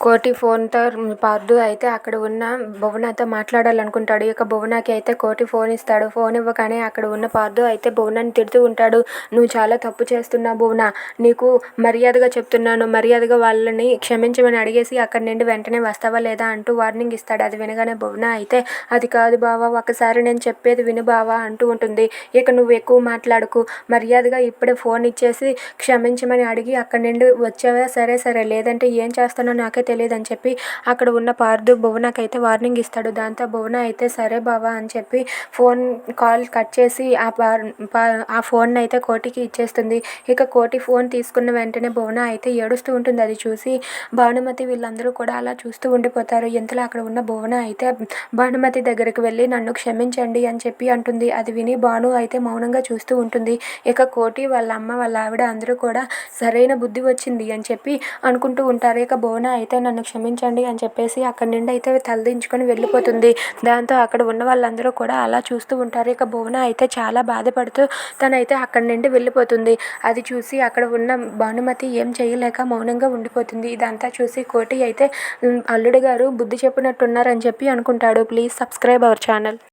కోటి ఫోన్తో పార్దు అయితే అక్కడ ఉన్న భువనతో మాట్లాడాలనుకుంటాడు. ఇక భువనకి అయితే కోటి ఫోన్ ఇస్తాడు. ఫోన్ ఇవ్వగానే అక్కడ ఉన్న పార్దు అయితే భువనాన్ని తిడుతూ ఉంటాడు. నువ్వు చాలా తప్పు చేస్తున్నావు భువన. నీకు మర్యాదగా చెప్తున్నాను. మర్యాదగా వాళ్ళని క్షమించమని అడిగేసి అక్కడి నుండి వెంటనే వస్తావా లేదా అంటూ వార్నింగ్ ఇస్తాడు. అది వినగానే భువన అయితే అది కాదు బావా. ఒకసారి నేను చెప్పేది విను బావా అంటూ ఉంటుంది. ఇక నువ్వు ఎక్కువ మాట్లాడకు. మర్యాదగా ఇప్పుడే ఫోన్ ఇచ్చేసి క్షమించమని అడిగి అక్కడి నుండి వచ్చావా? సరే సరే. లేదంటే ఏం చేస్తానో నాకైతే తెలియదని చెప్పి అక్కడ ఉన్న పార్దు భువనకైతే వార్నింగ్ ఇస్తాడు. దాంతో భువన అయితే సరే బావా అని చెప్పి ఫోన్ కాల్ కట్ చేసి ఆ పార్ ఆ ఫోన్ అయితే కోటికి ఇచ్చేస్తుంది. ఇక కోటి ఫోన్ తీసుకున్న వెంటనే భువన అయితే ఏడుస్తూ ఉంటుంది. అది చూసి భానుమతి వీళ్ళందరూ కూడా అలా చూస్తూ ఉండిపోతారు. ఇంతలో అక్కడ ఉన్న భువన అయితే భానుమతి దగ్గరికి వెళ్ళి నన్ను క్షమించండి అని చెప్పి అంటుంది. అది విని భాను అయితే మౌనంగా చూస్తూ ఉంటుంది. ఇక కోటి వాళ్ళ అమ్మ వాళ్ళ ఆవిడ అందరూ కూడా సరైన బుద్ధి వచ్చింది అని చెప్పి అనుకుంటూ ఉంటారు. ఇక భువన అయితే నన్ను క్షమించండి అని చెప్పేసి అక్కడి నుండి అయితే తలదించుకొని వెళ్ళిపోతుంది. దాంతో అక్కడ ఉన్న వాళ్ళందరూ కూడా అలా చూస్తూ ఉంటారు. ఇక భువన అయితే చాలా బాధపడుతూ తనైతే అక్కడి నుండి వెళ్ళిపోతుంది. అది చూసి అక్కడ ఉన్న భానుమతి ఏం చేయలేక మౌనంగా ఉండిపోతుంది. ఇదంతా చూసి కోటి అయితే అల్లుడు గారు బుద్ధి చెప్పినట్టున్నారని చెప్పి అనుకుంటాడు. Please subscribe our channel.